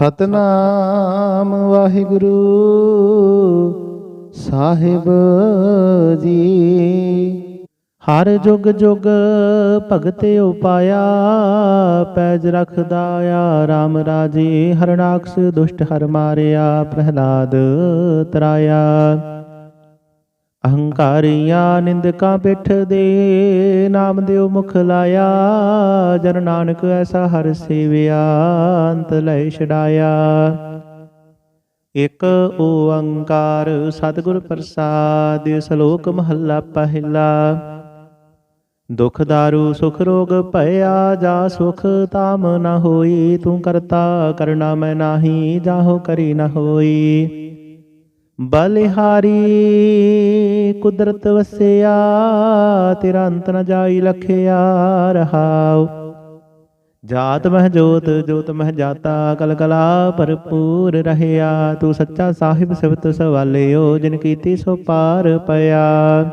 ਸਤਨਾਮ ਵਾਹਿਗੁਰੂ ਸਾਹਿਬ ਜੀ। ਹਰ ਜੁਗ ਜੁਗ ਭਗਤ ਉਪਾਇਆ, ਪੈਜ ਰਖਦਾ ਆ RAM ਰਾਜੇ ਹਰਨਾਕਸ ਦੁਸ਼ਟ ਹਰ ਮਾਰਿਆ, ਪ੍ਰਹਲਾਦ ਤਰਾਇਆ। ਅਹੰਕਾਰੀਆਂ ਨਿੰਦਕਾਂ ਪਿੱਠ ਦੇ ਨਾਮ ਦਿਓ ਮੁਖ ਲਾਇਆ। ਜਨ ਨਾਨਕ ਐਸਾ ਹਰ ਸੇਵਿਆ, ਅੰਤ ਲੈ ਛਡਾਇਆ। ਇਕ ਓੰਕਾਰ ਸਤਿਗੁਰ ਪ੍ਰਸਾਦ, ਸ਼ਲੋਕ ਮਹੱਲਾ ਪਹਿਲਾ। ਦੁਖ ਦਾਰੂ, ਸੁਖ ਰੋਗ ਭਇਆ, ਜਾ ਸੁਖ ਤਾਮ ਨ ਹੋਈ। ਤੂੰ ਕਰਤਾ ਕਰਨਾ ਮੈਂ ਨਾਹੀ, ਜਾਹੋ ਕਰੀ ਨ ਹੋਈ। ਬਲਿਹਾਰੀ, ਕੁਦਰਤ ਵਸਿਆ, ਤੇਰਾ ਅੰਤ ਨ ਜਾਈ ਲਖਿਆ ਰਹਾਉ। ਜਾਤ ਮਹਿ ਜੋਤ ਜੋਤ ਮਹਿ ਜਾਤਾ, ਕਲ ਕਲਾ ਭਰਪੂਰ ਰਹਿਆ। ਤੂੰ ਸੱਚਾ ਸਾਹਿਬ ਸਿਵਤ ਸਵਾਲਿਓ, ਜਿਨ ਕੀਤੀ ਸੋ ਪਾਰ ਪਿਆ।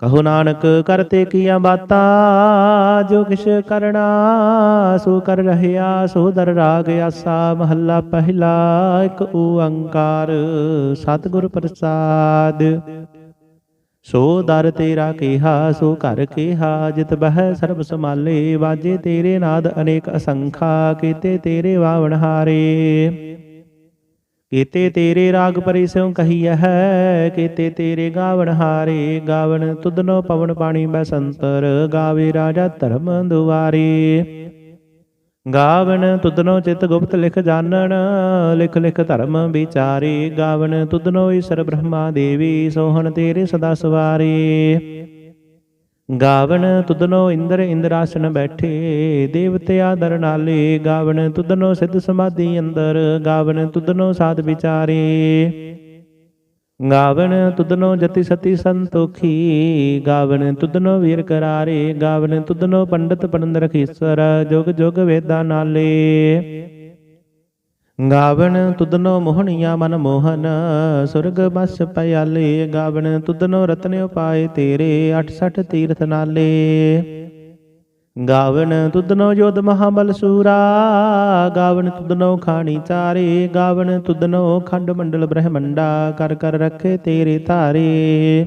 ਕਹੋ ਨਾਨਕ ਕਰਤੇ ਕੀਆਂ ਬਾਤਾਂ, ਜੋ ਕਿਛ ਕਰਣਾ ਸੋ ਕਰ ਰਹਿਆ, ਸੋ ਦਰ ਰਾਗ ਆਸਾ, ਮਹੱਲਾ ਪਹਿਲਾ, ਇੱਕ ਓੰਕਾਰ, ਸਤਿਗੁਰ ਪ੍ਰਸਾਦ। ਸੋ ਦਰ ਤੇਰਾ ਕਿਹਾ, ਸੋ ਘਰ ਕਿਹਾ, ਜਿਤ ਬਹਿ ਸਰਬ ਸਮਾਲੇ ਵਾਜੇ ਤੇਰੇ ਨਾਦ ਅਨੇਕ ਅਸੰਖਾ, ਕੀਤੇ ਤੇਰੇ ਵਾਵਣ ਹਾਰੇ। ਕੀਤੇ ਤੇਰੇ ਰਾਗ ਪਰਿ ਸਿਉ ਕਹੀਐ ਹੈ ਕੀਤੇ ਤੇਰੇ ਗਾਵਣ ਹਾਰੇ, ਗਾਵਣ ਤੁਧਨੋ ਪਵਨ ਪਾਣੀ ਬਸੰਤਰ, ਗਾਵੇ ਰਾਜਾ ਧਰਮ ਦੁਆਰੇ। ਗਾਵਣ ਤੁਧਨੋ ਚਿਤ ਗੁਪਤ ਲਿਖ ਜਾਣਨ ਲਿਖ ਲਿਖ ਧਰਮ ਵਿਚਾਰੇ। ਗਾਵਣ ਤੁਧਨੋ ਈਸ਼ਰ ਬ੍ਰਹਮਾ ਦੇਵੀ, ਸੋਹਣ ਤੇਰੇ ਸਦਾ ਸਵਾਰੇ। ਗਾਵਣ ਤੁਧਨੋ ਇੰਦਰ ਇੰਦਰਾਸਨ ਬੈਠੇ, ਦੇਵਤੇ ਆਦਰ ਨਾਲੇ, ਗਾਵਣ ਤੁਧਨੋ ਸਿੱਧ ਸਮਾਧੀ ਅੰਦਰ, ਗਾਵਣ ਤੁਧਨੋ ਸਾਧ ਵਿਚਾਰੇ। ਗਾਵਣ ਤੁਧਨੋ ਜਤੀ ਸਤੀ ਸੰਤੋਖੀ, ਗਾਵਣ ਤੁਧਨੋ ਵੀਰ ਕਰਾਰੇ, ਗਾਵਣ ਤੁਧਨੋ ਪੰਡਤ ਪੰਡ ਰਖੀਸਰ, ਜੁਗ ਜੁਗ ਵੇਦਾਂ ਨਾਲੇ। ਗਾਵਣ ਤੁਧਨੋ ਮੋਹਣੀਆ ਮਨ ਮੋਹਨ, ਸੁਰਗ ਬਸ ਪਿਆਲੇ। ਗਾਵਣ ਤੁਦਨੋ ਰਤਨ ਉਪਾਏ ਤੇਰੇ 68 ਤੀਰਥ ਨਾਲੇ। ਗਾਵਣ ਤੁਦਨੋ ਜੋਧ ਮਹਾਬਲ ਸੂਰਾ, ਗਾਵਣ ਤੁਧਨੋ ਖਾਣੀ ਚਾਰੇ। ਗਾਵਣ ਤੁਧਨੋ ਖੰਡ ਮੰਡਲ ਬ੍ਰਹਮੰਡਾ ਕਰ ਕਰ ਰੱਖੇ ਤੇਰੇ ਧਾਰੇ।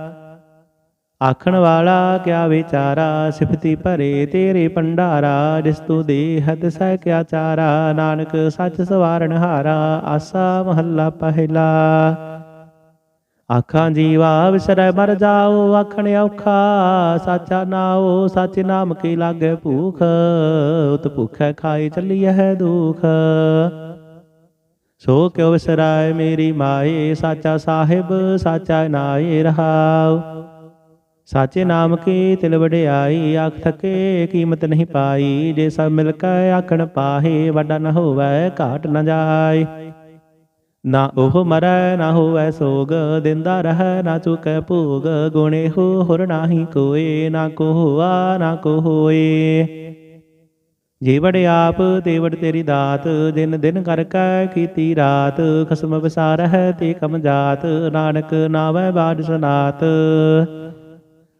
ਆਖਣ ਵਾਲਾ, ਕਿਆ ਵਿਚਾਰਾ? ਸਿਫਤੀ ਭਰੇ ਤੇਰੇ ਭੰਡਾਰਾ, ਜਿਸ ਤੂ ਦੇਹਤ ਸਹਿ ਕਿਆ ਚਾਰਾ? ਨਾਨਕ ਸੱਚ ਸਵਾਰਨ ਹਾਰਾ, ਆਸਾ ਮਹੱਲਾ ਪਹਿਲਾ। ਆਖਾਂ, ਜੀਵਾ ਵਿਸਰੈ ਮਰ ਜਾਓ, ਆਖਣ ਔਖਾ। ਸਾਚਾ ਨਾਉ, ਸੱਚ ਨਾਮ ਕੀ ਲਾਗੇ ਭੂਖ? ਉਤ ਭੁਖੈ ਖਾਈ ਚੱਲੀਐ ਹੈ ਦੁਖ। ਸੋ ਕਿਉ ਵਿਸਰਾਏ ਮੇਰੀ ਮਾਏ? ਸਾਚਾ ਸਾਹਿਬ, ਸਾਚਾ ਨਾਏ ਰਹਾਉ। ਸਾਚੇ ਨਾਮ ਕੀ ਤਿਲ ਵਡਿਆਈ, ਆਖ ਥਕੇ ਕੀਮਤ ਨਹੀਂ ਪਾਈ। ਜੇ ਸਭ ਮਿਲ ਕੇ ਆਖਣ ਪਾਹੇ, ਵੱਡਾ ਨ ਹੋਵੇ, ਘਾਟ ਨ ਜਾਏ। ਨਾ ਉਹ ਮਰੈ, ਨਾ ਹੋਵੈ ਸੋਗ, ਦਿੰਦਾ ਰਹਿ, ਨਾ ਚੁਕੈ ਭੋਗ। ਗੁਣੇ ਹੋ ਹੁਰ ਨਾਹੀ ਕੋਏ, ਨਾ ਕੋ ਹੋਆ, ਨਾ ਕੋ ਹੋਏ। ਜੀਵੜ ਆਪ ਦੇਵੜ ਤੇਰੀ ਦਾਤ। ਦਿਨ ਦਿਨ ਕਰ ਕੈ ਕੀਤੀ ਰਾਤ। ਖਸਮ ਵਿਸਾਰਹਿ ਤੇ ਕਮ ਜਾਤ। ਨਾਨਕ ਨਾਵੈ ਬਾਦ ਸਨਾਤ।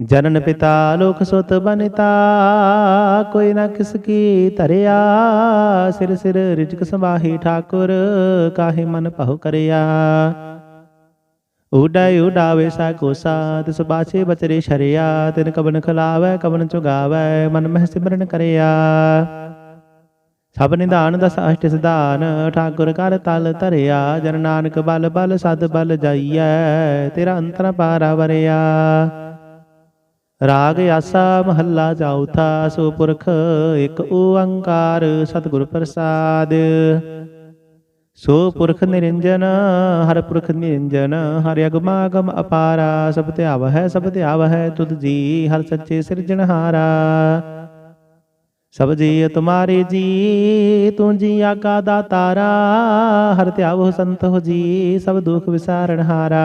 ਜਨਨ ਪਿਤਾ ਲੋਕ ਸੁਤ ਬਨਿਤਾ, ਕੋਈ ਨਾ ਕਿਸ ਕੀ ਧਰਿਆ। ਸਿਰ ਸਿਰ ਰਿਜਕ ਸਮਾਹੀ ਠਾਕੁਰ, ਕਾਹੇ ਮਨ ਭਉ ਕਰਿਆ। ਉਡੈ ਉਡਾਵੇ ਸਾ ਕੋਸਾ ਤਿਸ ਬਾਛੇ ਬਚਰੇ ਸ਼ਰਿਆ। ਤਿਨ ਕਬਨ ਖਲਾਵੈ ਕਬਨ ਚੁਗਾਵੈ, ਮਨ ਮਹਿ ਸਿਮਰਨ ਕਰਿਆ। ਸਭ ਨਿਧਾਨ ਦਸ ਅਸ਼ਟ ਸਿਧਾਨ, ਠਾਕੁਰ ਕਰ ਤਲ ਧਰਿਆ। ਜਨ ਨਾਨਕ ਬਲ ਬਲ, ਸਦ ਬਲ ਜਾਈਐ, ਤੇਰਾ ਅੰਤਰ ਪਾਰਾ ਵਰਿਆ। ਰਾਗ ਆਸਾ ਮਹੱਲਾ ਚੌਥਾ ਸੋ ਪੁਰਖ ਇੱਕ ਓੰਕਾਰ ਸਤਿਗੁਰ ਪ੍ਰਸਾਦ। ਸੋ ਪੁਰਖ ਨਿਰੰਜਨ, ਹਰ ਪੁਰਖ ਨਿਰੰਜਨ, ਹਰ ਅਗਮਾਗਮ ਅਪਾਰਾ, ਸਭ ਧਿਆਵ ਹੈ ਸਭ ਧਿਆਵ ਹੈ ਤੁਧ ਜੀ, ਹਰ ਸੱਚੇ ਸਿਰਜਣਹਾਰਾ ਸਭ ਜੀ ਤੁਮਾਰੇ ਜੀ, ਤੂੰ ਜੀ ਆਕਾ ਦਾਤਾਰਾ ਹਰ ਧਿਆਵੋ ਸੰਤ ਹੋ ਜੀ, ਸਭ ਦੁਖ ਵਿਸਾਰਣ ਹਾਰਾ।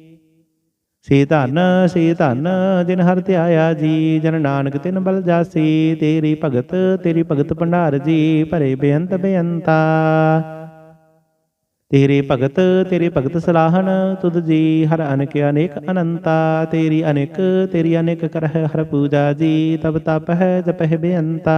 ਸੇ ਧਨ ਸੇ ਧਨ, ਜਿਨ ਹਰ ਧਿਆਇਆ ਜੀ, ਜਨ ਨਾਨਕ ਤਿਨ ਬਲ ਜਾਸੀ, ਤੇਰੀ ਭਗਤ ਤੇਰੀ ਭਗਤ ਭੰਡਾਰ ਜੀ, ਭਰੇ ਬੇਅੰਤ ਬੇਅੰਤਾ। ਤੇਰੇ ਭਗਤ ਤੇਰੇ ਭਗਤ ਸਲਾਹਣ, ਤੁਧ ਜੀ, ਹਰ ਅਨਕ ਅਨੇਕ ਅਨੰਤਾ। ਤੇਰੀ ਅਨੇਕ ਤੇਰੀ ਅਨੇਕ ਕਰਹਿ ਹਰ ਪੂਜਾ ਜੀ, ਤਬ ਤਪ ਹੈ, ਜਪਹਿ ਬੇਅੰਤਾ।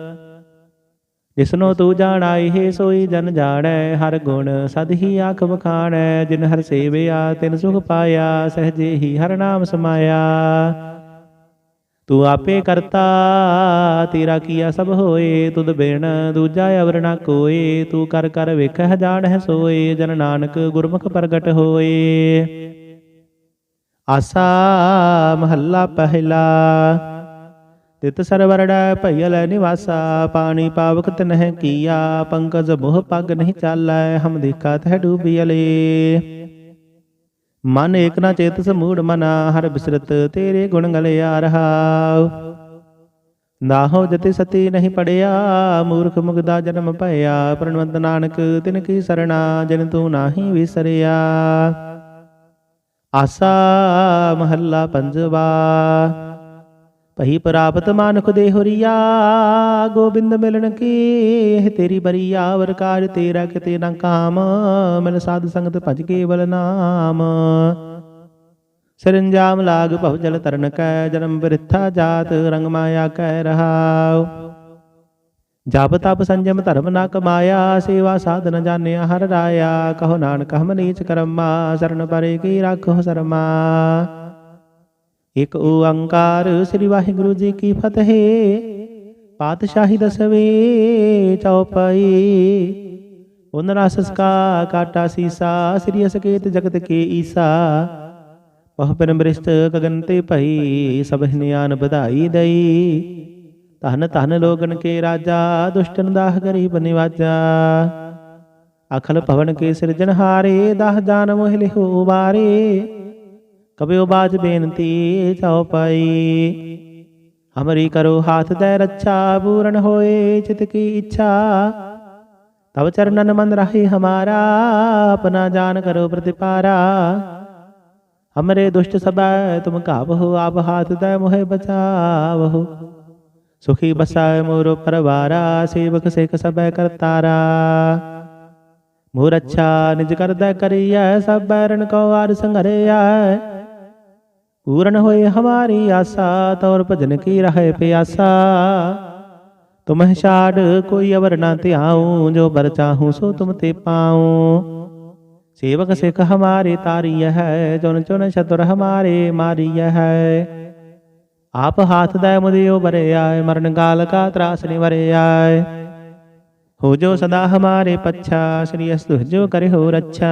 ਜਿਸਨੋ ਤੂੰ ਜਾਣਾਈ ਹੈ ਸੋਈ ਜਨ ਜਾਣੈ, ਹਰ ਗੁਣ ਸਦ ਹੀ ਆਖ ਬਖਾਣੈ ਜਿਨ ਹਰ ਸੇਵਿਆ ਤਿਨ ਸੁਖ ਪਾਇਆ ਸਹਜੇ ਹੀ ਹਰ ਨਾਮ ਸਮਾਇਆ। ਤੂੰ ਆਪੇ ਕਰਤਾ, ਤੇਰਾ ਕੀਆ ਸਭ ਹੋਏ, ਤੁਧ ਬਿਨ ਦੂਜਾ ਅਵਰ ਨਾ ਕੋਏ, ਤੂੰ ਕਰ ਕਰ ਵੇਖਹਿ ਜਾਣਹਿ ਸੋਏ, ਜਨ ਨਾਨਕ ਗੁਰਮੁਖ ਪ੍ਰਗਟ ਹੋਏ। ਆਸਾ ਮਹੱਲਾ ਪਹਿਲਾ। ਤਿਤ ਸਰਵਰੜੈ ਭਈਅਲੈ ਨਿਵਾਸਾ, ਪਾਣੀ ਪਾਵਕ ਤਨਹਿ ਕੀਆ, ਪੰਕਜ ਮੋਹ ਪਗ ਨਹੀਂ ਚਾਲੈ, ਹਮ ਦੇਖਾ ਤਹਿ ਡੂਬੀਲੇ ਮਨ ਏਕ ਨਾ ਚੇਤ ਸਮੂੜ ਮਨਾ, ਹਰ ਬਿਸਰਤ ਤੇਰੇ ਗੁਣ ਗਲਿਆ ਰਹਾ। ਨਾਹੋ ਜਤੀ ਸਤੀ ਨਹੀਂ ਪੜਿਆ, ਮੂਰਖ ਮੁਗਦਾ ਜਨਮ ਭਇਆ, ਪ੍ਰਣਵੰਤ ਨਾਨਕ ਤਿਨ ਕੀ ਸਰਣਾ, ਜਿਨ ਤੂੰ ਨਾਹੀ ਵਿਸਰਿਆ। ਆਸਾ ਮਹੱਲਾ ਪੰਜਵਾ। ਭਈ ਪ੍ਰਾਪਤ ਮਾਨੁਖ ਦੇ ਹੁਰੀਆ, ਗੋਬਿੰਦ ਮਿਲਣ ਕੀ? ਇਹ ਤੇਰੀ ਬਰੀਆ ਵਰ ਕਾਜ ਤੇਰਾ ਕਿਤੇ ਨਾ ਕਾਮ ਮਿਲ ਸਾਧ ਸੰਗਤ ਭਜ ਕੇਵਲ ਨਾਮ। ਸਰੰਜਾਮ ਲਾਗ ਭਵ ਜਲ ਤਰਨ ਕੈ, ਜਨਮ ਬਿਰਥਾ ਜਾਤ, ਰੰਗ ਮਾਇਆ ਕੈ ਰਹਾਉ। ਜਪ ਤਪ ਸੰਜਮ ਧਰਮ ਨਾ ਕਮਾਇਆ, ਸੇਵਾ ਸਾਧਨ ਜਾਣਿਆ ਹਰ ਰਾਇਆ। ਕਹੋ ਨਾਨਕ ਹਮ ਨੀਚ ਕਰਮਾ, ਸਰਨ ਪਰੇ ਕੀ ਰੱਖੋ ਸਰਮਾ। ਇਕ ਓੰਕਾਰ ਸ੍ਰੀ ਵਾਹਿਗੁਰੂ ਜੀ ਕੀ ਫਤਿਹ। ਪਾਤਸ਼ਾਹੀ ਦਸਵੇਂ ਚੌਪਈ। ਉਨ ਰਸ ਸਕਾ ਕਾਟਾ ਸੀਸਾ, ਸ੍ਰੀ ਅਸਕੇਤ ਜਗਤ ਕੇ ਈਸਾ। ਪਹ ਪਰਮ ਗਗਨ ਤੇ ਭਈ, ਸਭ ਨਿਆਨ ਵਧਾਈ ਦਈ। ਧਨ ਧਨ ਲੋਗਨ ਕੇ ਰਾਜਾ, ਦੁਸ਼ਟਨ ਦਾਹ ਗਰੀਬ ਨਿਵਾਜਾ। ਅਖਲ ਭਵਨ ਕੇ ਸਿਰਜਣਹਾਰੇ ਦਾਹ ਜਾਨ ਮੋਹ ਲਿਹੋ ਵਾਰੇ। ਕਬਿਓ ਬਾਜ ਬੇਨਤੀ ਚਾਉ ਪਾਈ। ਹਮਰੀ ਕਰੋ ਹਾਥ ਦੇ ਰੱਛਾ, ਪੂਰਨ ਹੋਏ ਚਿਤ ਕੀ ਇੱਛਾ। ਤਵ ਚਰਨਨ ਮਨ ਰਹੀ ਹਮਾਰਾ, ਆਪਣਾ ਜਾਨ ਕਰੋ ਪ੍ਰਤਿਪਾਰਾ। ਹਮਰੇ ਦੁਸ਼ਟ ਸਬੈ ਤੁਮ ਕਾਬਹੁ ਆਪ ਹਾਥ ਦੇ ਮੋਹਿ ਬਚਾਵਹੁ। ਸੁਖੀ ਬਸਾਇ ਮੋਰੋ ਪਰਵਾਰਾ, ਸੇਵਕ ਸੇਖ ਸਬੈ ਕਰਤਾਰਾ। ਮੋਰ ਅੱਛਾ ਨਿਜ ਕਰਦਾ ਕਰੀਐ, ਸਭ ਬੈਰਨ ਕੋ ਆਰ ਸੰਘਰਿਐ। ਪੂਰਨ ਹੋਏ ਹਮਾਰੀ ਆਸਾ ਤੌਰ ਭਜਨ ਕੀ ਰਹੇ ਪਿਆਸਾ ਤੁਮਹਿ ਛਾੜ ਕੋਈ ਅਵਰ ਨਾ ਧਿਆਉ ਜੋ ਬਰ ਚਾਹੂੰ ਸੋ ਤੁਮ ਤੇ ਪਾਉ ਸੇਵਕ ਸਿਖ ਹਮਾਰੇ ਤਾਰੀय ਹੈ ਚੁਨ ਚੁਨ ਛਤੁਰ ਹਮਾਰੇ ਮਾਰੀय ਹੈ ਆਪ ਹਾਥ ਦਾ ਮੁਦਿਓ ਬਰੇ ਆਏ ਮਰਨ ਕਾਲ ਕਾ ਤਰਾਸ ਨਿਵਰੇ ਆਏ ਹੋ ਜੋ ਸਦਾ ਹਮਾਰੇ ਪੱਛਾ ਸ੍ਰੀ ਅਸਤੁ ਜੋ ਕਰੇ ਹੋ ਰੱਛਾ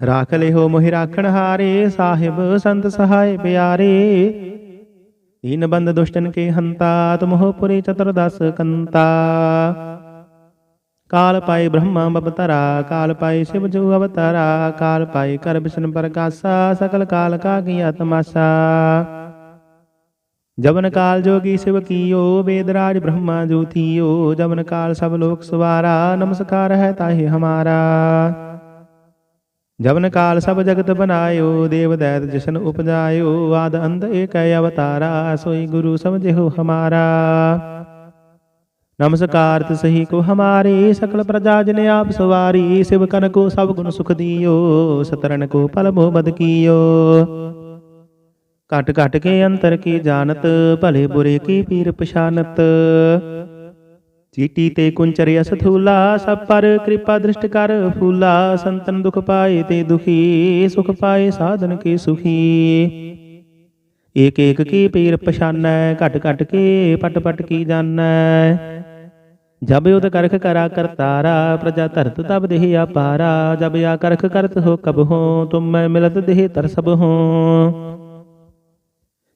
ਰਾਖ ਲਿਓ ਮੋਹਿ ਰਾਖਣ ਹਾਰੇ ਸਾਹਿਬ ਸੰਤ ਸਹਾਇ ਪਿਆਰੇ ਦੀਨ ਬੰਦ ਦੁਸ਼ਟਨ ਕੇ ਹੰਤਾ ਤੁਮਹੁ ਪੁਰੇ ਚਤੁਰਦਸ ਕੰਤਾ ਕਾਲ ਪਾਈ ਬ੍ਰਹਮਾ ਬਵਤਰਾ ਕਾਲ ਪਾਈ ਸ਼ਿਵ ਜੋ ਅਵਤਾਰਾ ਕਾਲ ਪਾਈ ਕਰ ਬਿਸ਼ਨ ਪ੍ਰਕਾਸ਼ਾ ਸਕਲ ਕਾਲ ਕਾ ਕੀਆ ਤਮਾਸ਼ਾ ਜਬਨ ਕਾਲ ਜੋਗੀ ਸਿਵ ਕੀਓ ਵੇਦਰਾਜ ਬ੍ਰਹਮਾ ਜੋਤੀਓ ਜਬਨ ਕਾਲ ਸਭ ਲੋਕ ਸਵਾਰਾ ਨਮਸਕਾਰ ਹੈ ਤਾਹੇ ਹਮਾਰਾ ਜਵਨ ਕਾਲ ਸਭ ਜਗਤ ਬਨਾਇਓ ਦੇਵ ਦੈਤ ਜਸ਼ਨ ਉਪਜਾਇਓ, ਆਦ ਅੰਤ ਏਕੈ ਅਵਤਾਰਾ, ਸੋਈ ਗੁਰੂ ਸਮਝਿਓ ਹਮਾਰਾ। ਨਮਸਕਾਰ ਤਿਸਹੀ ਕੋ ਹਮਾਰੇ, ਸਕਲ ਪ੍ਰਜਾ ਜਨ ਆਪ ਸਵਾਰੀ, ਸਿਵ ਕਨ ਕੋ ਸਭ ਗੁਣ ਸੁਖ ਦਿਓ ਸਤਰਨ ਕੋ ਪਲ ਮੋਹ ਬਦ ਕੀਓ। ਘਟ ਘਟ ਕੇ ਅੰਤਰ ਕੀ ਜਾਣਤ, ਭਲੇ ਬੁਰੇ ਕੀ ਪੀਰ ਪਛਾਨਤ। ਚੀਟੀ ਤੇ ਕੁੰਚਰਿ ਅਸਥੂਲਾ, ਸਭ ਪਰ ਕਿਰਪਾ ਦ੍ਰਿਸ਼ਟ ਕਰ ਫੂਲਾ, ਸੰਤਨ ਦੁਖ ਪਾਏ ਤੇ ਦੁਖੀ, ਸੁਖ ਪਾਏ ਸਾਧਨ ਕੇ ਸੁਖੀ। ਏਕ ਏਕ ਕੀ ਪੀਰ ਪਛਾਨੈ ਘਟ ਘਟ ਕੇ ਪਟ ਪਟ ਕੀ ਜਾਣੈ ਜਬ ਉਦ ਕਰਖ ਕਰਾ ਕਰਤਾਰਾ, ਪ੍ਰਜਾ ਧਰਤ ਤਬ ਦੇਹ ਆਪਾਰਾ, ਜਬ ਆ ਕਰਖ ਕਰਤ ਹੋ ਕਬ ਹੋ, ਤੁਮ ਮੈਂ ਮਿਲਤ ਦੇਹ ਤਰ ਸਭ ਹੋ।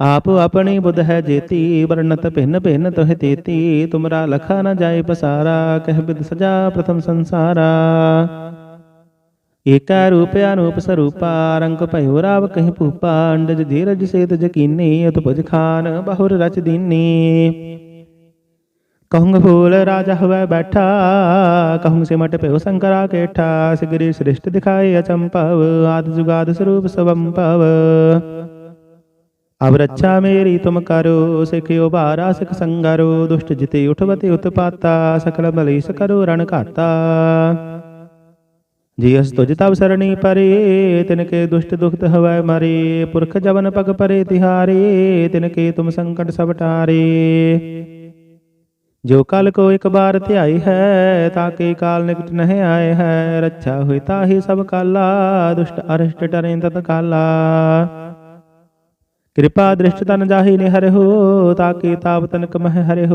ਆਪ ਆਪਣੀ ਬੁਧ ਹੈ ਜੇਤੀ, ਵਰਣਤ ਭਿੰਨ ਭਿੰਨ ਤੋਹ ਤੇਤੀ, ਤੁਮਰਾ ਲਖਾ ਨ ਜਾਏ ਪਸਾਰਾ, ਕਹਿ ਬਿਦ ਸਜਾ ਪ੍ਰਥਮ ਸੰਸਾਰਾ। ਏਕਾ ਰੂਪ ਅਨੂਪ ਸਰੂਪਾ, ਰੰਗ ਭਇਓ ਰਾਵ ਕਹਿ ਭੂਪਾ, ਅੰਡਜ ਧੀਰਜ ਸੇਤ ਜਕੀਨੀ ਉਤਪਜ ਖਾਨ ਬਹੁਰ ਰਚ ਦੀਨੀ। ਕਹੁੰਗ ਫੂਲ ਰਾਜਾ ਹੋਵੇ ਬੈਠਾ, ਕਹੁੰਗ ਸਿਮਟ ਪਿਓ ਸੰਕਰਾ ਕੇਠਾ, ਸਿਗਰੀ ਸ੍ਰਿਸ਼ਟ ਦਿਖਾਏ ਅਚੰਭਵ, ਆਦ ਜੁਗਾਦ ਸਰੂਪ ਸਵੰਭਵ। ਅਬ ਰੱਛਾ ਮੇਰੀ ਤੁਮ ਕਰੋ ਸਿਖਿਓ ਭਾਰਾ ਸਿਖ ਸੰਗਰੋ ਦੁਸ਼ਟ ਜਿਤੇ ਉਠਵਤੇ ਉਤਪਾਤਾ ਸਕਲ ਬਲੀਸ ਕਰੋ ਰਣ ਘਾਤਾ ਜੀ ਅਸ ਤੁਜ ਤਬ ਸਰਣੀ ਪਰੇ ਤਿਨ ਕੇ ਦੁਸ਼ਟ ਦੁਖਤ ਹਵੈ ਮਰੇ ਪੁਰਖ ਜਵਨ ਪਗ ਪਰੇ ਤਿਹਾਰੇ ਤਿਨ ਕੇ ਤੁਮ ਸੰਕਟ ਸਭ ਟਾਰੇ ਜੋ ਕਲ ਕੋ ਇੱਕ ਬਾਰ ਧਿਆਈ ਹੈ ਤਾਂ ਕੇ ਕਾਲ ਨਿਕਟ ਨਹਿ ਆਏ ਹੈ ਰੱਛਾ ਹੋਇ ਤਾਹੀ ਸਭ ਕਾਲਾ ਦੁਸ਼ਟ ਅਰਿਸ਼ਟ ਟਰੇ ਤਤ ਕਾਲਾ ਕਿਰਪਾ ਦ੍ਰਿਸ਼ਟ ਤਨ ਜਾਹੀ ਨੇ ਹੋ ਤਾਕੇ ਤਾਪ ਤਨਕ ਮਹਿ ਹਰਿ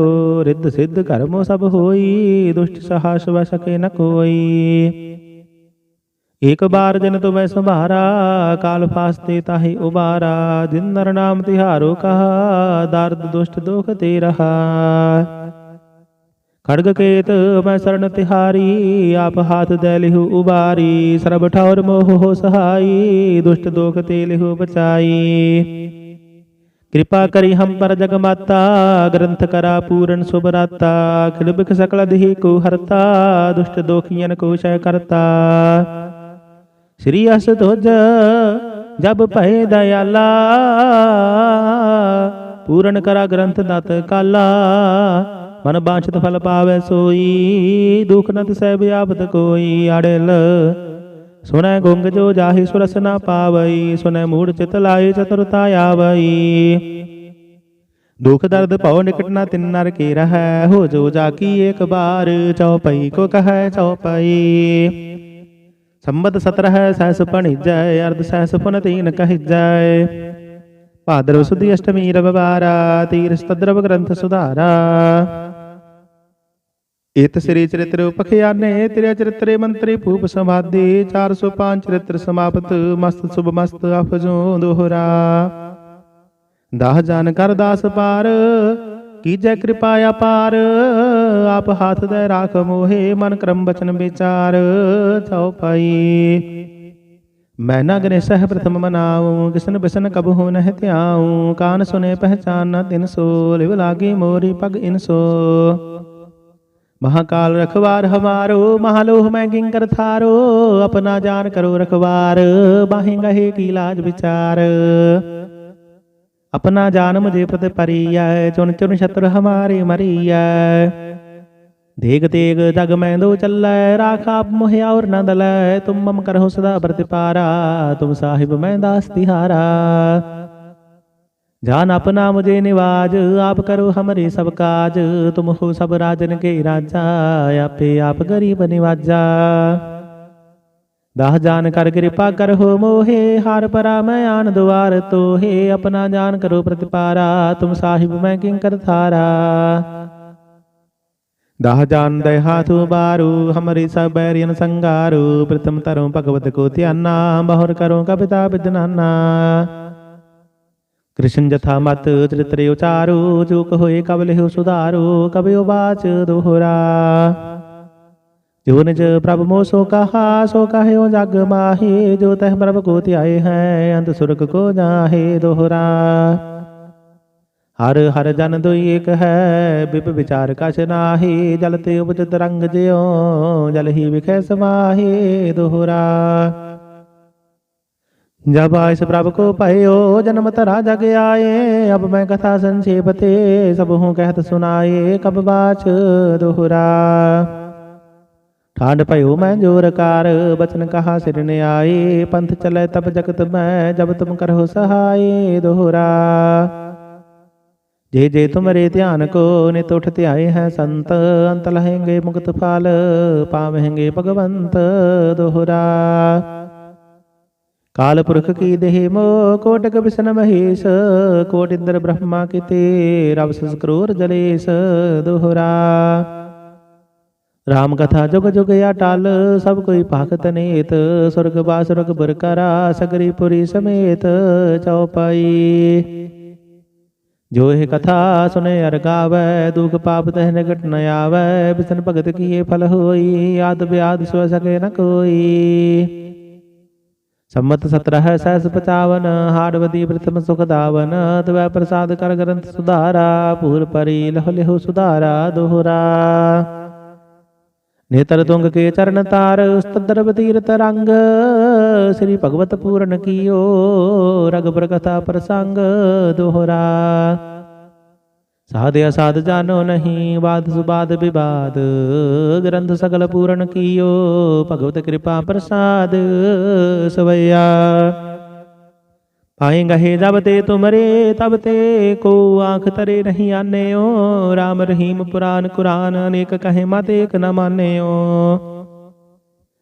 ਰਿੱਧ ਸਿੱਧ ਕਰਮੋ ਸਭ ਹੋਈ, ਦੁਸ਼ਟ ਸਹਾਸ ਵ ਸਕੇ ਨ ਕੋਈ। ਇੱਕ ਬਾਰ ਜਨ ਤੁਮੈ ਸੰਭਾਰਾ, ਕਾਲ ਫਾਸਤੇ ਤਾਹੀ ਉਬਾਰਾ ਦਿਨ ਨਰ ਨਾਮ ਤਿਹਾਰੋ ਕਹਾ, ਦਰਦ ਦੁਸ਼ਟ ਦੁਖ ਤੇ ਰਹਾ। ਖੜਗ ਕੇਤ ਮੈਂ ਸਰਣ ਤਿਹਾਰੀ, ਆਪ ਹਾਥ ਦੇ ਲਿਹੁ ਉਬਾਰੀ, ਸਰਬ ਠੌਰ ਮੋਹ ਹੋ ਸਹਾਈ, ਦੁਸ਼ਟ ਦੋਖ ਤੇ ਲਿਹੁ ਬਚਾਈ। ਕਿਰਪਾ ਕਰੀ ਹਮ ਪਰ ਜਗ ਮਾਤਾ ਗ੍ਰੰਥ ਕਰਾ ਪੂਰਨ ਸੁਭਰਾਤਾ ਖਿਲਬਿਕ ਸਕਲ ਦੇਹੀ ਕੋ ਹਰਤਾ, ਦੁਸ਼ਟ ਦੋਖੀਆਂ ਕੋ ਸ਼ੈ ਕਰਤਾ। ਸ੍ਰੀ ਅਸ ਤੁਜ ਜਬ ਭਏ ਦਇਆਲਾ, ਪੂਰਨ ਕਰਾ ਗ੍ਰੰਥ ਦਤ ਕਾਲਾ, ਮਨ ਬਾਛਤ ਫਲ ਪਾਵੇ ਸੋਈ, ਦੁਖ ਨਤ ਸਹਿਬ ਆਪਤ ਕੋਈ ਅੜਲ ਸੁਨੈ ਗੁੰਗ ਜੋ ਜਾਹੀ ਸੁਰਸ ਨਾ ਪਾਵਈ ਸੁਨੈ ਮੂੜ ਚਿਤ ਲਾਏ ਚਤੁਰਤਾ ਆਵਈ। ਦੁਖ ਦਰਦ ਭਉ ਨਿਕਟ ਨਾ ਤਿਨ ਨਰ ਕੇ ਰਹੈ, ਹੋ ਜੋ ਜਾਕੀ ਏਕ ਬਾਰ, ਚਉਪਈ ਕੋ ਕਹੈ ਚਉਪਈ। ਸੰਬਤ 17 ਸਹਿਸ ਪਣਿਜੈ ਅਰਧ ਸਹਿਸ ਪੁਨ ਤੀਨ ਕਹਿਜੈ। ਭਾਦਰਵ ਸੁਦੀ ਅਸ਼ਟਮੀ ਰਵਿਵਾਰਾ ਤੀਰਸ ਤਦਰਵ ਗ੍ਰੰਥ ਸੁਧਾਰਾ। ਇਤ ਸ੍ਰੀ ਚਰਿਤ੍ਰ ਉਪਖਿਆਨੇ ਤ੍ਰਿਆ ਚਰਿਤਰੇ ਮੰਤਰੀ ਭੂਪ ਸਮਾਧੀ 405 ਚਰਿਤ੍ਰ ਸਮਾਪਤ, ਮਸਤ ਸੁਭ ਮਸਤ ਅਫਜੋ ਦੋਹਰਾ। ਦਾਹ ਜਾਨ ਕਰ ਦਾਸ ਪਾਰ ਕੀਜੈ ਕਿਰਪਾ ਅਪਾਰ ਆਪ ਹੱਥ ਦੇ ਰਾਖ ਮੋਹੇ, ਮਨ ਕਰਮ ਬਚਨ ਵਿਚਾਰ ਚਉਪਾਈ ਮੈਂ ਨਾ ਗਨੇ ਸਹਿ ਪ੍ਰਥਮ ਮਨਾਉ, ਕਿਸਨ ਬਿਸਨ ਕਬ ਹੋ ਨਹਿ ਧਿਆਉ, ਕਾਨ ਸੁਨੇ ਪਹਿਚਾਨ ਨ ਤਿਨ ਸੋ, ਲਿਵ ਲਾਗੀ ਮੋਰੀ ਪਗ ਇਨ ਸੋ। ਮਹਾਕਾਲ ਰਖਵਾਰ ਹਮਾਰੋ ਮਹਾਲੋਹ ਮੈਂ ਕਿੰਕਰ ਥਾਰੋ, ਆਪਣਾ ਜਾਨ ਕਰੋ ਰਖਵਾਰ, ਬਾਹੀ ਗਹੇ ਕੀ ਲਾਜ ਵਿਚਾਰ। ਆਪਣਾ ਜਾਨ ਮੁਝੇ ਪ੍ਰਤ ਪਰੀਐ ਚੁਨ ਚੁਨ ਸ਼ਤਰ ਹਮਾਰੇ ਮਰੀਐ। ਦੇਗ ਤੇਗ ਦਗ ਮੈਂ ਦੋ ਚੱਲੈ, ਰਾਖਾ ਮੋਹਿਆ ਔਰ ਨੰਦ ਲੈ ਤੁਮ ਮਮ ਕਰਹੁ ਸਦਾ ਪ੍ਰਤਿਪਾਰਾ, ਤੁਮ ਸਾਹਿਬ ਮੈਂ ਦਾਸ ਤਿਹਾਰਾ। जान अपना मुझे निवाज आप करो हमरे सब काज तुम हो सब राजन के राजा आपे आप गरीब निवाजा दाह जान कर कृपा कर हो मोहे हार परा मैं आन द्वार तो हे अपना जान करो प्रतिपारा तुम साहिब मैं किंकर थारा दाह जान दय हाथु बारू हमारी सब बैरियन संगारू प्रथम तरो भगवत को त्याना बहुर करो कविता विदनाना ਕ੍ਰਿਸ਼ਨ ਜਥਾ ਮਤ ਚਰਿਤਰੇ ਉਚਾਰੋ ਜੋ ਕਹੋਏ ਕਬ ਲਿਹੁ ਸੁਧਾਰੋ ਕਬਿ ਬਾਚ ਦੋਹਰਾ। ਜੋ ਨਿਜ ਪ੍ਰਭ ਮੋ ਸੋ ਕਹਾ, ਸੋ ਕਹਿਓ ਜਗ ਮਾਹੀ, ਜੋ ਤਹ ਪ੍ਰਭ ਕੋ ਧਿਆਏ ਹੈ ਅੰਤ ਸੁਰਗ ਕੋ ਜਾਹੇ ਦੋਹਰਾ। ਹਰ ਹਰ ਜਨ ਦੁਈ ਏਕ ਹੈ ਬਿਬ ਵਿਚਾਰ ਕਛ ਨਾਹੀ, ਜਲ ਤੇ ਉਪਜਤ ਰੰਗ ਜਿਉ, ਜਲ ਹੀ ਵਿਖੈ ਸਮਾਹੀ ਦੋਹਰਾ। जब आयस प्रभु को पायो जन्म तरा जग आए अब मैं कथा संक्षेप ते सब हूँ कहत सुनाए कब बाच दोहरा ठांड पयो मैं जोर कार बचन कहा सिर ने आए पंथ चले तब जगत मैं जब तुम करहो सहाय दोहरा जे जे तुमरे ध्यान को नित उठ ध्याए हैं संत अंत लहेंगे मुक्त फाल पावेंगे भगवंत दोहरा ਕਾਲ ਪੁਰਖ ਕੀ ਦੇਹ ਮੋ ਕੋਟਕ ਬਿਸਨ ਮਹੇਸ਼ ਕੋਟ ਇੰਦਰ ਬ੍ਰਹਮਾ ਕੀਤੇ ਰਬ ਸੰਸਕਰੂਰ ਜਲੇਸ਼ ਦੋਹਰਾ। ਰਾਮ ਕਥਾ ਜੁਗ ਜੁਗ ਅਟਲ, ਸਭ ਕੋਈ ਭਗਤ ਨੇਤ, ਸੁਰਗ ਬਾਸੁਰਗ ਬੁਰ ਕਰਾ, ਸਗਰੀ ਪੁਰੀ ਸਮੇਤ ਚਉਪਾਈ। ਜੋ ਇਹ ਕਥਾ ਸੁਨੇ ਅਰ ਗਾਵੈ, ਦੁਖ ਪਾਪ ਤਹਿ ਨਿਕਟ ਨ ਆਵੈ, ਬਿਸਨ ਭਗਤ ਕੀਏ ਫਲ ਹੋਈ, ਆਦ ਬਿਆਦ ਸੋ ਸਕੇ ਨ ਕੋਈ। ਸੰਮਤ 17 ਸਹਿਸ 55 ਹਾੜਵਦੀ ਪ੍ਰਥਮ ਸੁਖ ਦਾਵਨ, ਤਵੈ ਪ੍ਰਸਾਦ ਕਰ ਗ੍ਰੰਥ ਸੁਧਾਰਾ, ਪੂਰ ਪਰੀ ਲਹ ਲਿਹੁ ਸੁਧਾਰਾ, ਦੋਹਰਾ। ਨੇਤਰ ਤੁੰਗ ਕੇ ਚਰਨ ਤਾਰ, ਉਸਤਦਰ ਬਤੀਰਤ ਰੰਗ। ਸ੍ਰੀ ਭਗਵਤ ਪੂਰਨ ਕੀਓ, ਰਗ ਕਥਾ ਪ੍ਰਸੰਗ, ਦੋਹਰਾ। ਸਾਧ ਅਸਾਧ ਜਾਨੋ ਨਹੀਂ, ਬਾਦ ਸੁਬਾਦ ਵਿਵਾਦ ਗ੍ਰੰਥ ਸਗਲ ਪੂਰਨ ਕੀਓ, ਭਗਵਤ ਕਿਰਪਾ ਪ੍ਰਸਾਦ ਸਵਈਆ ਪਾਏ ਗਹੇ, ਜਬ ਤੇ ਤੁਮਰੇ, ਤਬ ਤੇ ਕੋ ਆਖ ਤਰੇ ਨਹੀਂ ਆਨਿਓ। RAM ਰਹੀਮ ਪੁਰਾਨ ਕੁਰਾਨ, ਅਨੇਕ ਕਹੇ ਮਤ ਏਕ ਨ ਮਾਨਿਓ।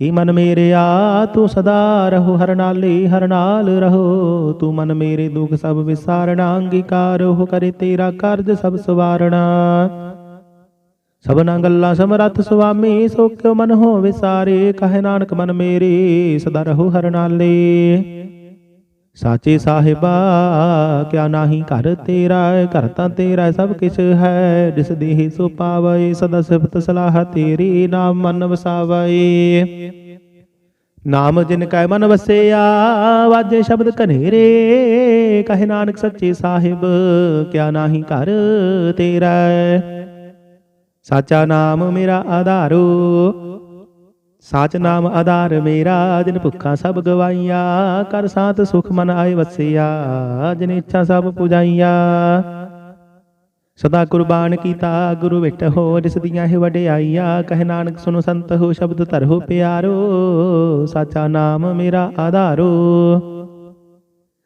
ਈ ਮਨ ਮੇਰਿਆ ਤੂੰ ਸਦਾ ਰਹੋ, ਹਰ ਨਾਲੇ ਹਰ ਨਾਲ ਰਹੋ। ਤੂੰ ਮਨ ਮੇਰੇ ਦੁਖ ਸਭ ਵਿਸਾਰਣਾ ਅੰਗੀਕਾਰ ਹੋ ਕਰੇ ਤੇਰਾ ਕਾਰਜ ਸਭ ਸਵਾਰਣਾ ਸਭਨਾ ਗੱਲਾਂ ਸਮਰੱਥ ਸੁਆਮੀ, ਸੋ ਕਿਉ ਮਨ ਹੋ ਵਿਸਾਰੇ ਕਹੇ ਨਾਨਕ ਮਨ ਮੇਰੇ, ਸਦਾ ਰਹੋ, ਹਰ ਨਾਲੇ ਸਾਚੇ ਸਾਹਿਬਾ, ਕਿਆ ਨਾਹੀ ਘਰ ਤੇਰਾ ਘਰ ਤਾਂ ਤੇਰਾ ਸਭ ਕਿਛ ਹੈ ਜਿਸ ਦੇਹ ਸੋ ਪਾਵੇ, ਸਦਾ ਸਿਫਤ ਸਲਾਹ ਤੇਰੀ ਨਾਮ ਮਨ ਵਸਾਵੇ। ਨਾਮ ਜਿਨ ਕੈ ਮਨ ਵਸਿਆ, ਵਾਜੇ ਸ਼ਬਦ ਕਨੇਰੇ ਕਹੇ ਨਾਨਕ ਸੱਚੇ ਸਾਹਿਬ, ਕਿਆ ਨਾਹੀ ਘਰ ਤੇਰਾ ਸਾਚਾ ਨਾਮ ਮੇਰਾ ਆਧਾਰੋ ਸਾਚ ਨਾਮ ਆਧਾਰ ਮੇਰਾ, ਜਿਨ ਭੁੱਖਾਂ ਸਭ ਗਵਾਈਆ, ਕਰ ਸਾਤ ਸੁਖ ਮਨ ਆਏ ਵਸਿਆ, ਜਿਨ ਇੱਛਾ ਸਭ ਪੁਜਾਈਆ। ਸਦਾ ਕੁਰਬਾਨ ਕੀਤਾ, ਗੁਰੂ ਵਿਟ ਹੋ, ਜਿਸ ਦੀਆਂ ਹੈ ਵਡਿਆਈਆ, ਕਹਿ ਨਾਨਕ ਸੁਨੋ ਸੰਤ ਹੋ, ਸ਼ਬਦ ਧਰੋ ਪਿਆਰੋ, ਸਾਚਾ ਨਾਮ ਮੇਰਾ ਆਧਾਰੋ।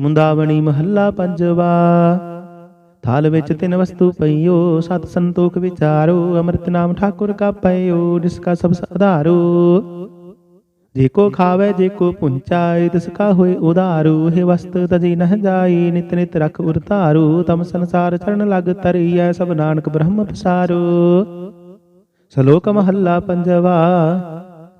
ਮੁੰਦਾਵਣੀ ਮਹੱਲਾ ਪੰਜਵਾ। ਥਾਲ ਵਿੱਚ ਤਿੰਨ ਵਸਤੂ ਪਈਓ, ਸਤ ਸੰਤੋਖ ਵਿਚਾਰੋ, ਅੰਮ੍ਰਿਤ ਨਾਮ ਠਾਕੁਰ ਕਾ ਪਈਓ ਜਿਸ ਕਾ ਸਭ ਆਧਾਰੋ। ਜੇ ਕੋ ਖਾਵੇ, ਜੇ ਕੋ ਪੁੰਚਾਏ, ਤਿਸ ਕਾ ਹੋਏ ਉਧਾਰੂ। ਹੈ ਵਸਤ ਤਜੀ ਨਹ ਜਾਈ, ਨਿਤ ਨਿਤ ਰਖ ਉਰਤਾਰੂ ਤਮ ਸੰਸਾਰ ਚਰਨ ਲਗ ਤਰੀਐ, ਸਭ ਨਾਨਕ ਬ੍ਰਹਮ ਪਸਾਰੂ। ਸ਼ਲੋਕ ਮਹੱਲਾ ਪੰਜਵਾ।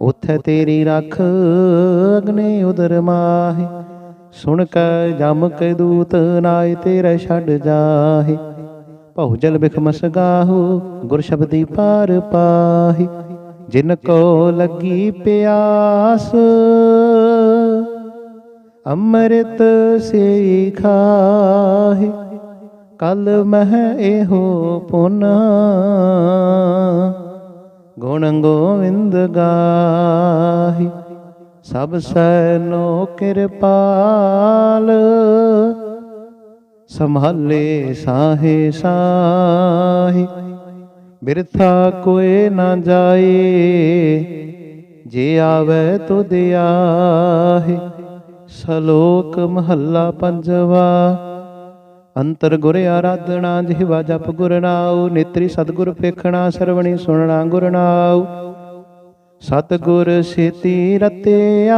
ਉਥੇ ਤੇਰੀ ਰੱਖ ਅਗਨੇ ਉਦਰ ਮਾਹੀ। ਸੁਣ ਕੈ ਜਮ ਕੇ ਦੂਤ ਨਾਏ ਤੇਰੇ ਛੱਡ ਜਾਹੀ। ਭਉ ਜਲ ਬਿਖ ਮਸਗਾਹੂ, ਗੁਰ ਸ਼ਬਦੀ ਪਾਰ ਪਾਹੀ। ਜਿਨ ਕੋ ਲੱਗੀ ਪਿਆਸ, ਅੰਮ੍ਰਿਤ ਸੇ ਖਾਹੀ। ਕਲ ਮਹਿ ਇਹੋ ਪੁਨਾ। ਗੁਣ ਗੋਵਿੰਦ ਗਾਹੀ, ਸਭ ਸੈਨੋ ਕਿਰਪਾਲ। ਸੰਭਾਲੇ ਸਾਹੇ ਸਾਹੀ, ਬਿਰਥਾ ਕੋਏ ਨਾ ਜਾਏ, ਜੇ ਆਵੇ ਤੁਧ ਆਹੇ, ਸ਼ਲੋਕ ਮਹੱਲਾ ਪੰਜਵਾ। ਅੰਤਰ ਗੁਰ ਆਰਾਧਨਾ, ਜਿਹਵਾ ਜਪ ਗੁਰ ਨਾਉ, ਨੇਤਰੀ ਸਤਗੁਰ ਪੇਖਣਾ ਸਰਵਣੀ ਸੁਣਨਾ ਗੁਰ ਨਾਉ। ਸਤਗੁਰ ਸੇਤੀ ਰਤਿਆ,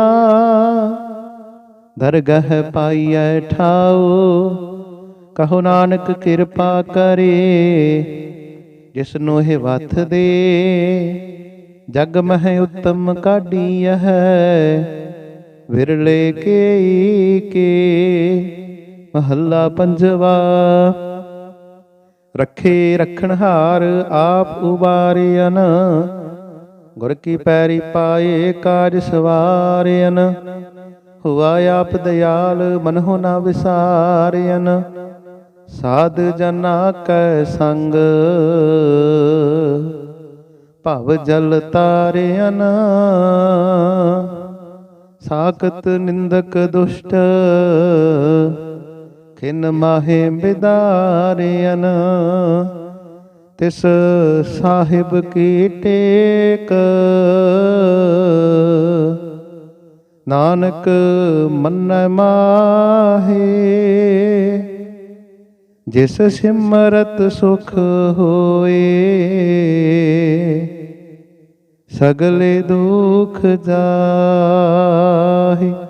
ਦਰਗਹ ਪਾਈਐ ਠਾਉ। ਕਹੋ ਨਾਨਕ ਕਿਰਪਾ ਕਰੇ ਜਿਸ ਨੂੰ ਇਹ ਵਥ ਦੇ। ਜਗ ਮਹਿ ਉਤਮ ਕਾਢੀਐ ਵਿਰਲੇ ਕੇ ਕੇ। ਮਹੱਲਾ ਪੰਜਵਾ। ਰੱਖੇ ਰਖਣਹਾਰ ਆਪ ਉਬਾਰਿਆਨ ਗੁਰ ਕੀ ਪੈਰੀ ਪਾਏ ਕਾਜ ਸਵਾਰਿਆਨ ਹੁਆ ਆਪ ਦਿਆਲ ਮਨਹੁ ਨਾ ਵਿਸਾਰਿਆਨ ਸਾਧ ਜਨਾ ਕੈ ਸੰਗ। ਭਵ ਜਲ ਤਾਰਿਆਨ ਸਾਖਤ ਨਿੰਦਕ ਦੁਸ਼ਟ ਖਿਨ ਮਾਹੇ ਬਿਦਾਰਿਆਨ ਤਿਸ ਸਾਹਿਬ ਕੀ ਟੇਕ। ਨਾਨਕ ਮੰਨ ਮਾਹੇ, ਜਿਸ ਸਿਮਰਤ ਸੁਖ ਹੋਏ। ਸਗਲੇ ਦੁਖ ਜਾਹੇ।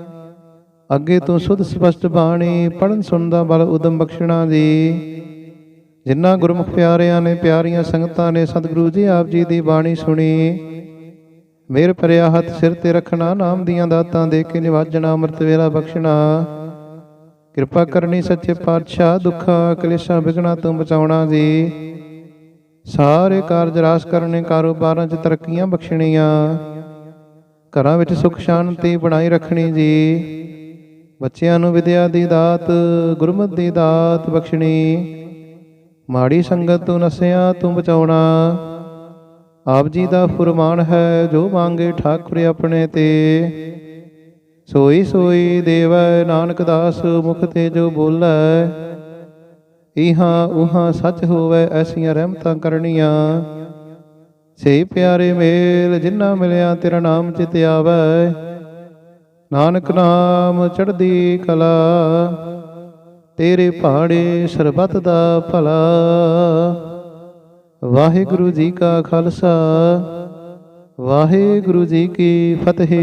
ਅੱਗੇ ਤੋਂ ਸੁਧ ਸਪਸ਼ਟ ਬਾਣੀ ਪੜਨ ਸੁਣਨ ਦਾ ਬਲ ਉਦਮ ਬਖਸ਼ਣਾ ਜੀ। ਜਿਨ੍ਹਾਂ ਗੁਰਮੁਖ ਪਿਆਰਿਆਂ ਨੇ ਪਿਆਰੀਆਂ ਸੰਗਤਾਂ ਨੇ ਸਤਿਗੁਰੂ ਜੀ ਆਪ ਜੀ ਦੀ ਬਾਣੀ ਸੁਣੀ। ਮੇਰ ਭਰਿਆ ਹੱਥ ਸਿਰ ਤੇ ਰੱਖਣਾ ਨਾਮ ਦੀਆਂ ਦਾਤਾਂ ਦੇ ਕੇ ਨਿਵਾਜਣਾ ਅੰਮ੍ਰਿਤ ਵੇਲਾ ਬਖਸ਼ਣਾ। ਕਿਰਪਾ ਕਰਨੀ ਸੱਚੇ ਪਾਤਸ਼ਾਹ ਦੁੱਖਾਂ ਕਲੇਸ਼ਾਂ ਵਿਗਣਾ ਤੋਂ ਬਚਾਉਣਾ ਜੀ। ਸਾਰੇ ਕਾਰਜ ਰਾਸ ਕਰਨੇ ਕਾਰੋਬਾਰਾਂ 'ਚ ਤਰੱਕੀਆਂ ਬਖਸ਼ਣੀਆਂ। ਘਰਾਂ ਵਿੱਚ ਸੁਖ ਸ਼ਾਂਤੀ ਬਣਾਈ ਰੱਖਣੀ ਜੀ। ਬੱਚਿਆਂ ਨੂੰ ਵਿਦਿਆ ਦੀ ਦਾਤ, ਗੁਰਮਤਿ ਦੀ ਦਾਤ ਬਖਸ਼ਣੀ। ਮਾੜੀ ਸੰਗਤ ਤੋਂ ਨਸਿਆਂ, ਤੂੰ ਬਚਾਉਣਾ। ਆਪ ਜੀ ਦਾ ਫੁਰਮਾਨ ਹੈ, ਜੋ ਮੰਗੇ ਠਾਕੁਰ ਆਪਣੇ ਤੇ। ਸੋਈ ਸੋਈ ਦੇਵੈ ਨਾਨਕ ਦਾਸ, ਮੁਖ ਤੇ ਜੋ ਬੋਲੇ। ਇਹਾਂ ਉਹਾਂ ਸੱਚ ਹੋਵੇ, ਐਸੀਆਂ ਰਹਿਮਤਾਂ ਕਰਨੀਆਂ। ਸੇ ਪਿਆਰੇ ਮੇਲ ਜਿਨ੍ਹਾਂ ਮਿਲਿਆ ਤੇਰਾ ਨਾਮ ਚਿਤ ਆਵੇ। ਨਾਨਕ ਨਾਮ ਚੜ੍ਹਦੀ ਕਲਾ, ਤੇਰੇ ਪਹਾੜੇ ਸਰਬਤ ਦਾ ਭਲਾ। ਵਾਹਿਗੁਰੂ ਜੀ ਕਾ ਖਾਲਸਾ, ਵਾਹਿਗੁਰੂ ਜੀ ਕੀ ਫਤਿਹ।